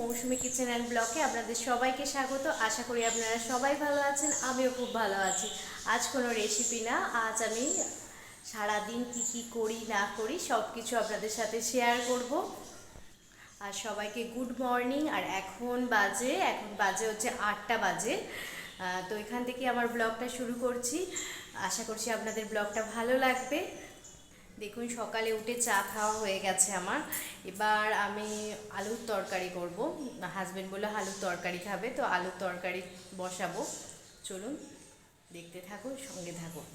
Mousumi kitchen and ব্লকে আপনাদের সবাইকে স্বাগত। আশা করি আপনারা সবাই ভালো আছেন, আমিও খুব ভালো আছি। আজ কোনো রেসিপি না, আজ আমি সারাদিন কী কী করি, না করি সব কিছু আপনাদের সাথে শেয়ার করব। আর সবাইকে গুড মর্নিং আর এখন বাজে এখন বাজে হচ্ছে আটটা বাজে। তো এখান থেকে আমার ব্লগটা শুরু করছি। আশা করছি আপনাদের ব্লগটা ভালো লাগবে। দেখুন, সকালে উঠে চা খাওয়া হয়ে গেছে আমার। এবার আমি আলুর তরকারি করব। হাজবেন্ড বলল, আলুর তরকারি খাবে, তো আলুর তরকারি বসাবো। চলুন, দেখতে থাকুন, সঙ্গে থাকুন।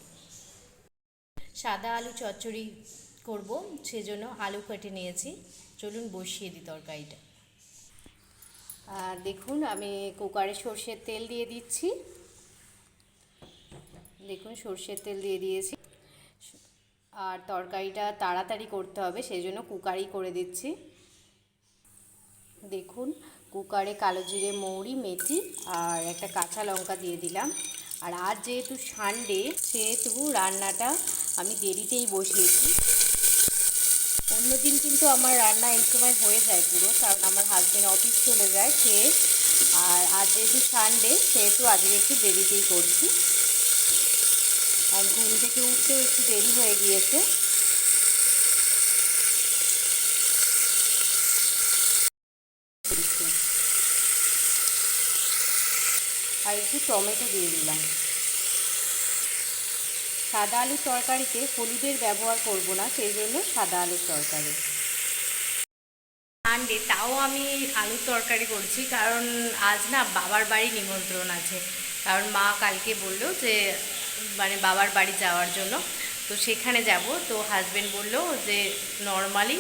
সাদা আলু চচ্চড়ি করব, সেজন্য আলু কেটে নিয়েছি। চলুন, বসিয়ে দিই তরকারিটা। আর দেখুন, আমি কুকারে সর্ষের তেল দিয়ে দিচ্ছি। দেখুন, সর্ষের তেল দিয়ে দিয়েছি। আর তরকারিটা তাড়াতাড়ি করতে হবে সেই জন্য কুকারেই করে দিচ্ছি। দেখুন, কুকারে কালো জিরে, মৌরি, মেথি আর একটা কাঁচা লঙ্কা দিয়ে দিলাম। আর আজ যেহেতু সানডে, সেহেতু রান্নাটা আমি দেরিতেই বসিয়েছি। অন্যদিন কিন্তু আমার রান্না এই সময় হয়ে যায় পুরো, কারণ আমার হাজব্যান্ড অফিস চলে যায় সে আর আজ যেহেতু সানডে, সেহেতু আজকে একটু দেরিতেই করছি। আর ঘুম থেকে উঠতেও একটু দেরি হয়ে গিয়েছে। আর একটু টমেটো দিয়ে দিলাম। সাদা আলুর তরকারিতে হলুদের ব্যবহার করব না, সেই জন্য সাদা আলুর তরকারি। সানডে তাও আমি আলুর তরকারি করছি, কারণ আজ না বাবার বাড়ি নিমন্ত্রণ আছে। কারণ মা কালকে বলল যে মানে বাবার বাড়ি যাওয়ার জন্য। তো সেখানে যাব। তো হাজবেন্ড বলল যে নর্মালি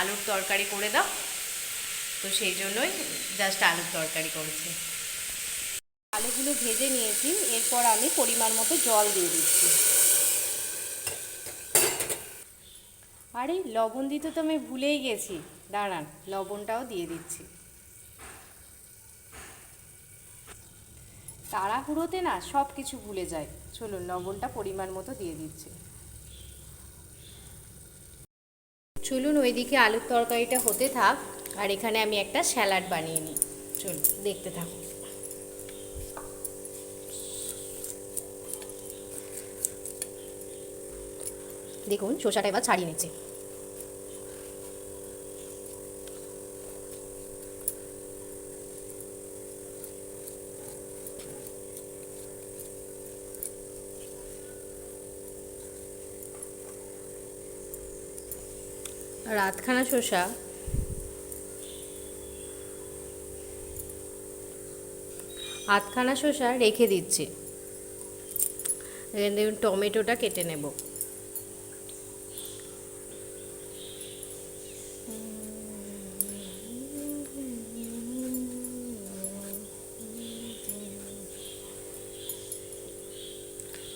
আলুর তরকারি করে দাও। তো সেই জন্যই জাস্ট আলুর তরকারি করছি। আলুগুলো ভেজে নিয়েছি। এরপর আমি পরিমাণ মতো জল দিয়ে দিচ্ছি। আরে, লবণ দিতে তো আমি ভুলেই গেছি। দাঁড়ান, লবণটাও দিয়ে দিচ্ছি। তাড়াহুড়োতে না সব কিছু ভুলে যায়। চলুন, লবণটা পরিমাণ মতো দিয়ে দিচ্ছি। চলুন, ওইদিকে আলুর তরকারিটা হতে থাক, আর এখানে আমি একটা স্যালাড বানিয়ে নিই। চলুন, দেখতে থাকুন। দেখুন, শসাটা এবার ছাড়িয়ে নিচ্ছে। আর আধখানা শসা। আধখানা শসা রেখে দিচ্ছি। এখানে দেখুন, টমেটোটা কেটে নেব।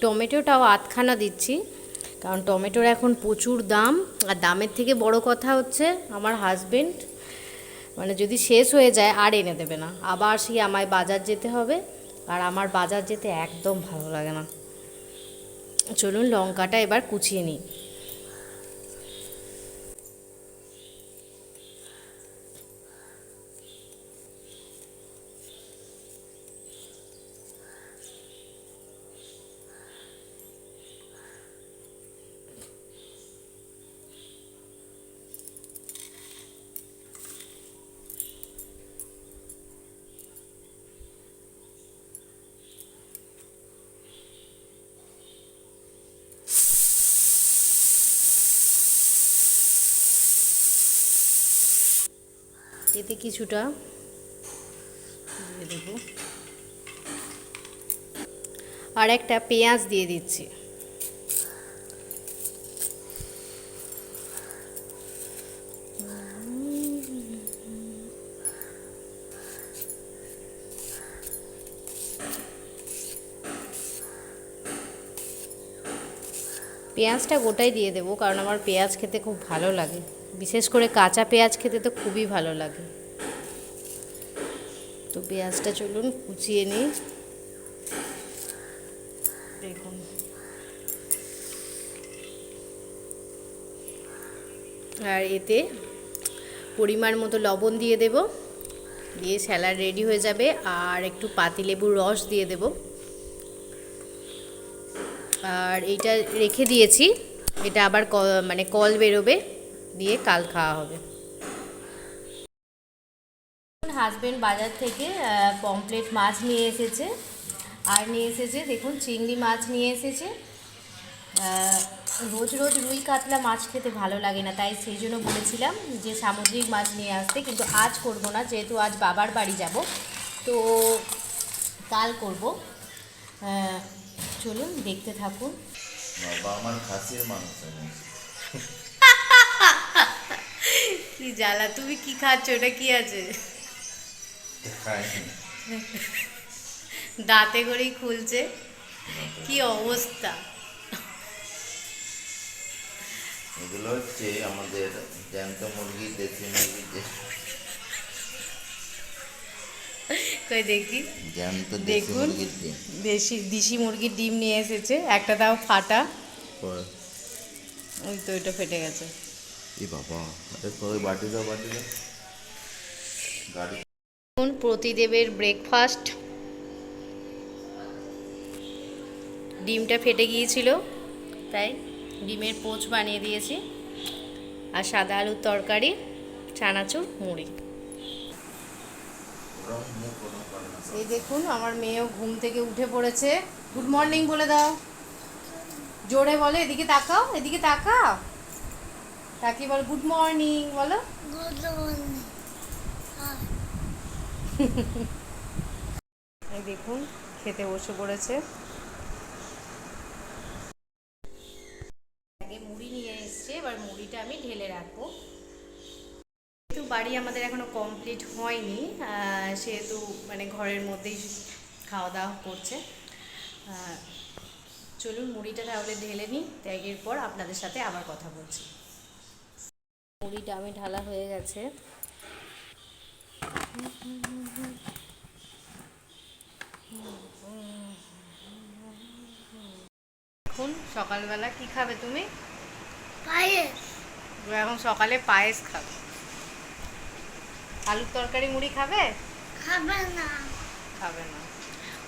টমেটোটাও আধখানা দিচ্ছি। কারণ টমেটোর এখন প্রচুর দাম, আর দামের থেকে বড় কথা হচ্ছে আমার হাজবেন্ড মানে যদি শেষ হয়ে যায় আর এনে দেবে না। আবার সেই আমায় বাজার যেতে হবে, আর আমার বাজার যেতে একদম ভালো লাগে না। চলুন লঙ্কাটা এবার কুচিয়ে নিই। এতে কিছুটা দিয়ে দেবো। আর একটা পেঁয়াজ দিয়ে দিচ্ছি। পেঁয়াজটা গোটাই দিয়ে দেবো, কারণ আমার পেঁয়াজ খেতে খুব ভালো লাগে। বিশেষ করে কাঁচা পেঁয়াজ খেতে তো খুবই ভালো লাগে। তো পেঁয়াজটা চলুন কুচিয়ে নিই। দেখুন। আর এতে পরিমাণ মতো লবণ দিয়ে দেব। দিয়ে স্যালাড রেডি হয়ে যাবে। আর একটু পাতিলেবুর রস দিয়ে দেব। আর এইটা রেখে দিয়েছি। এটা আবার মানে কল বেরোবে। দিয়ে কাল খাওয়া হবে। হাজবেন্ড বাজার থেকে পমপ্লেট মাছ নিয়ে এসেছে। আর নিয়ে এসেছে দেখুন চিংড়ি মাছ নিয়ে এসেছে। রোজ রোজ রুই কাতলা মাছ খেতে ভালো লাগে না তাই সেই জন্য বলেছিলাম যে সামুদ্রিক মাছ নিয়ে আসতে কিন্তু আজ করব না যেহেতু আজ বাবার বাড়ি যাব তো কাল করব। চলুন দেখতে থাকুন। বাবা আমার খাসির মাংস। কি জ্বালা তুমি কি খাচ্ছ? ওটা কি আছে? দাঁতে করেই খুলছে। কি অবস্থা? এগুলো হচ্ছে আমাদের জ্যান্ত মুরগি দেশি মুরগি যে কই দেখি? জ্যান্ত দেশি দেখুন। মুরগির ডিম। দেশি দেশি মুরগির ডিম নিয়ে এসেছে। একটা তাও ফাটা। ওই তো ওইটা ফেটে গেছে। এ বাবা বাটি দাও বাটি দাও গাড়ি প্রতিদেবের ব্রেকফাস্ট ডিমটা ফেটে গিয়েছিল, তাই ডিমের পোচ বানিয়ে দিয়েছি। আর সাদা আলুর তরকারি, চানাচুর, মুড়ি। এই দেখুন, আমার মেয়েও ঘুম থেকে উঠে পড়েছে। গুড মর্নিং বলে দাও। জোরে বলে, এদিকে তাকাও এদিকে তাকাও। তাকিয়ে বল গুড মর্নিং বলো। এই দেখুন খেতে বসে পড়েছে। আগে মুড়ি নিয়ে এসছে এবার মুড়িটা আমি ঢেলে রাখব। যেহেতু বাড়ি আমাদের এখনও কমপ্লিট হয়নি সেহেতু মানে ঘরের মধ্যেই খাওয়া দাওয়া করছে চলুন মুড়িটা তাহলে ঢেলে নিই ত্যাগের পর আপনাদের সাথে আবার কথা বলছি। মুড়িটা আমি ঢালা হয়ে গেছে। এখন সকালবেলা কি খাবে তুমি? পায়েস। ও এখন সকালে পায়েস খাবে। আলুর তরকারি মুড়ি খাবে? খাবে না। খাবে না।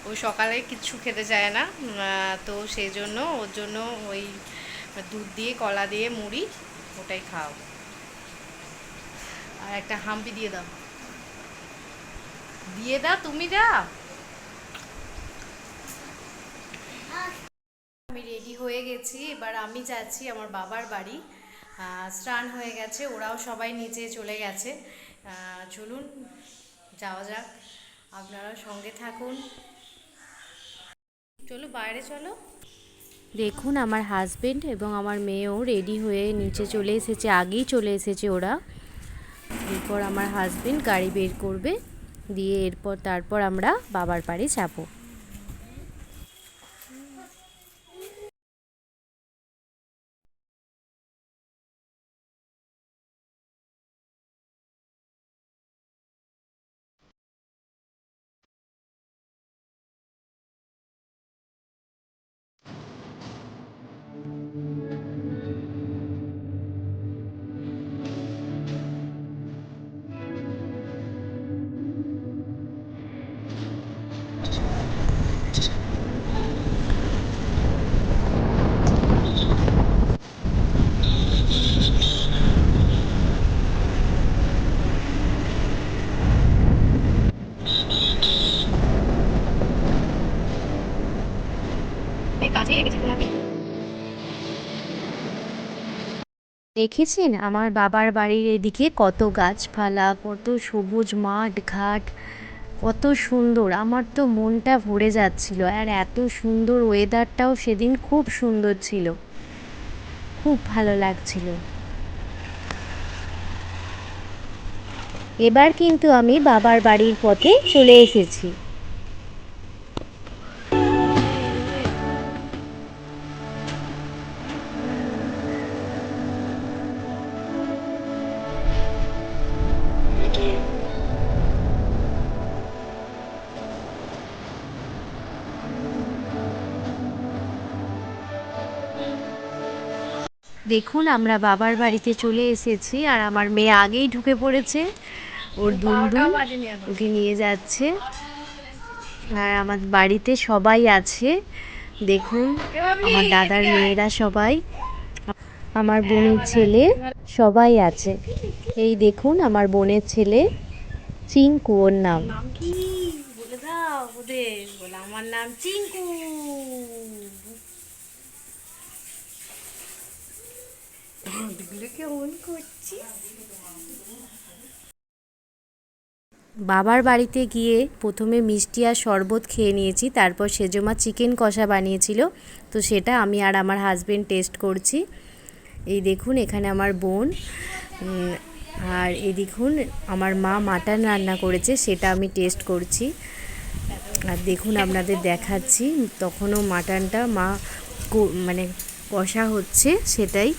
ওই সকালে কিচ্ছু খেতে চায় না তো সেই জন্য ওর জন্য ওই দুধ দিয়ে কলা দিয়ে মুড়ি ওটাই খাওয়াবো। আর একটা হাম্পি দিয়ে দাও। দিয়ে দাও, তুমি দাও আমি রেডি হয়ে গেছি, এবার আমি যাচ্ছি আমার বাবার বাড়ি। স্নান হয়ে গেছে, ওরাও সবাই নিচে চলে গেছে। চলুন, যাওয়া যাক, আপনারা সঙ্গে থাকুন। চলো, বাইরে চলো। দেখুন, আমার হাজবেন্ড এবং আমার মেয়েও রেডি হয়ে নিচে চলে এসেছে, আগেই চলে এসেছে ওরা। এরপর আমার হাজবেন্ড গাড়ি বের করবে দিয়ে এরপর তারপর আমরা বাবার বাড়ি যাব। দেখেছেন? আমার বাবার বাড়ির এদিকে কত গাছপালা, কত সবুজ মাঠ, ঘাট, কত সুন্দর। আমার তো মনটা ভরে যাচ্ছিল আর এত সুন্দর ওয়েদারটাও সেদিন খুব সুন্দর ছিল। খুব ভালো লাগছিল। এবার কিন্তু আমি বাবার বাড়ির পথে চলে এসেছি। দেখুন আমরা বাবার বাড়িতে চলে এসেছি আর আমার মেয়ে আগেই ঢুকে পড়েছে। ওর দুলদুল ওকে নিয়ে যাচ্ছে। আর আমার বাড়িতে সবাই আছে। দেখুন আমার দাদার মেয়েরা সবাই। আমার বোনের ছেলে সবাই আছে। এই দেখুন আমার বোনের ছেলে চিঙ্কু ওর নাম। আমার নাম চিঙ্কু। কেমন করছি বাবার বাড়িতে গিয়ে প্রথমে মিষ্টি আর শরবত খেয়ে নিয়েছি, তারপর সেজমা চিকেন কষা বানিয়েছিল। তো সেটা আমি আর আমার হাজবেন্ড টেস্ট করছি। এই দেখুন, এখানে আমার বোন আর এই দেখুন, আমার মা মাটন রান্না করেছে, সেটা আমি টেস্ট করছি। আর দেখুন, আপনাদের দেখাচ্ছি, তখনও মাটনটা মা মানে কষা হচ্ছে, সেটাই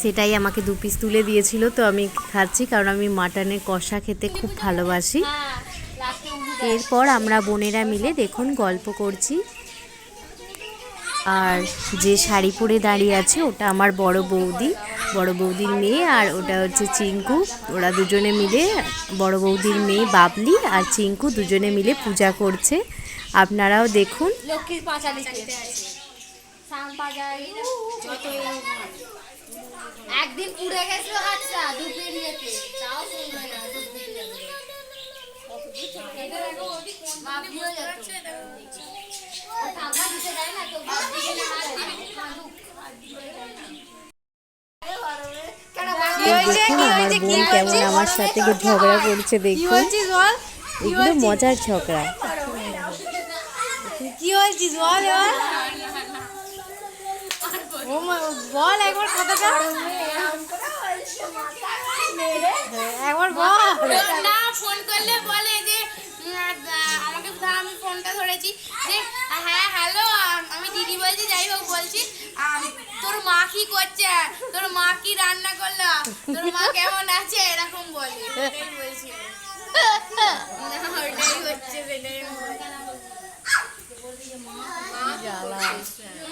সেটাই আমাকে দু পিস তুলে দিয়েছিল, তো আমি খাচ্ছি কারণ আমি মাটনের কষা খেতে খুব ভালোবাসি। এরপর আমরা বোনেরা মিলে দেখুন গল্প করছি। আর যে শাড়ি পরে দাঁড়িয়ে আছে, ওটা আমার বড় বৌদি, বড় বৌদির মেয়ে আর ওটা হচ্ছে চিঙ্কু। ওরা দুজনে মিলে, বড় বৌদির মেয়ে বাবলি আর চিঙ্কু দুজনে মিলে পূজা করছে। আপনারাও দেখুন। লক্ষ্মীর পাঁচালিতে সাম বাজার যত একদিন পুড়ে গেছিল আচ্ছা দুপের ইয়েতে তাও শুনবে না। দেখুন আমার বোন কেমন আমার সাথে ঝগড়া করছে দেখুন। এগুলো মজার ঝগড়া। কি হয়েছিস বল এবার বল একবার কথাটা। একবার বল। না ফোন করলে বলে যে আমাকে ধর আমি ফোনটা ধরেছি। যে হ্যাঁ হ্যালো আমি দিদি বলছি যাই হোক বলছি তোর মা কি করছে? তোর মা কি রান্না করল? তোর মা কেমন আছে? এরকম বলে। বলছি। ওটাই হচ্ছে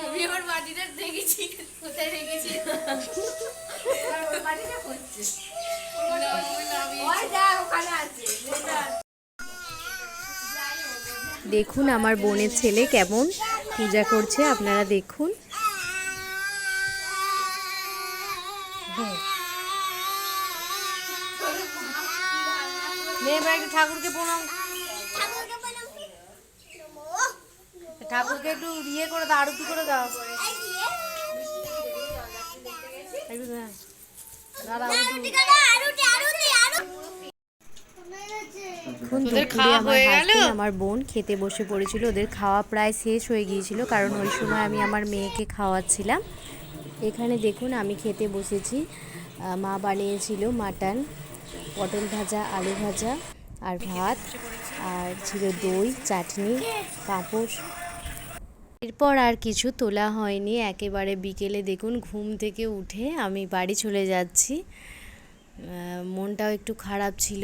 আমি। ওর বাড়িটা দেখেছি কোথায় রেখেছি দেখুন আমার বোনের ছেলে কেমন। পূজা করছে আপনারা দেখুন। ঠাকুরকে প্রণাম। ঠাকুরকে একটু ইয়ে করে দাও আরতি করে দাও। একটু হ্যাঁ। দুপুরে আমার বোন খেতে বসে পড়েছিল ওদের খাওয়া প্রায় শেষ হয়ে গিয়েছিল কারণ ওই সময় আমি আমার মেয়েকে খাওয়াচ্ছিলাম। এখানে দেখুন আমি খেতে বসেছি। মা বানিয়েছিল মাটন পটল ভাজা আলু ভাজা আর ভাত আর ছিল দই চাটনি পাঁপড়। এরপর আর কিছু তোলা হয়নি। একেবারে বিকেলে দেখুন ঘুম থেকে উঠে আমি বাড়ি চলে যাচ্ছি। মনটাও একটু খারাপ ছিল।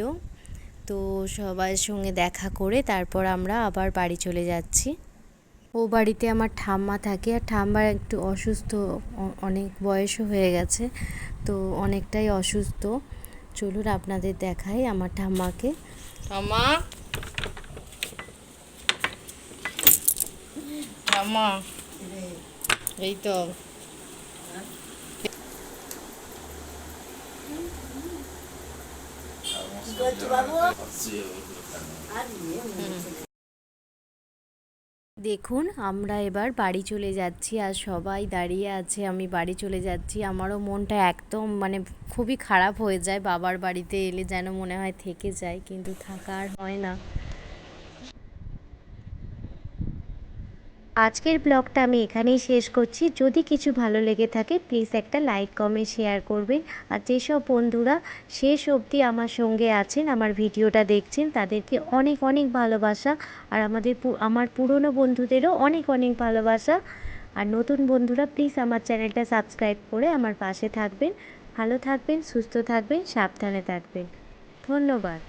তো সবার সঙ্গে দেখা করে তারপর আমরা আবার বাড়ি চলে যাচ্ছি। ও বাড়িতে আমার ঠাম্মা থাকে আর ঠাম্মার একটু অসুস্থ অনেক বয়সও হয়ে গেছে, তো অনেকটাই অসুস্থ। চলুন আপনাদের দেখাই আমার ঠাম্মাকে। ঠাম্মা? এই তো দেখুন, আমরা এবার বাড়ি চলে যাচ্ছি আর সবাই দাঁড়িয়ে আছে, আমি বাড়ি চলে যাচ্ছি। আমারও মনটা একদম মানে খুবই খারাপ হয়ে যায়, বাবার বাড়িতে এলে যেন মনে হয় থেকে যায়, কিন্তু থাকা আর হয় না। আজকের ব্লগটা আমি এখানেই শেষ করছি। যদি কিছু ভালো লেগে থাকে প্লিজ একটা লাইক কমেন্ট শেয়ার করবেন। আর যেসব বন্ধুরা শেষ অবধি আমার সঙ্গে আছেন, আমার ভিডিওটা দেখছেন, তাদেরকে অনেক অনেক ভালোবাসা। আর আমাদের আমার পুরনো বন্ধুদেরও অনেক অনেক ভালোবাসা। আর নতুন বন্ধুরা প্লিজ আমার চ্যানেলটা সাবস্ক্রাইব করে আমার পাশে থাকবেন। ভালো থাকবেন, সুস্থ থাকবেন, সাবধানে থাকবেন। ধন্যবাদ।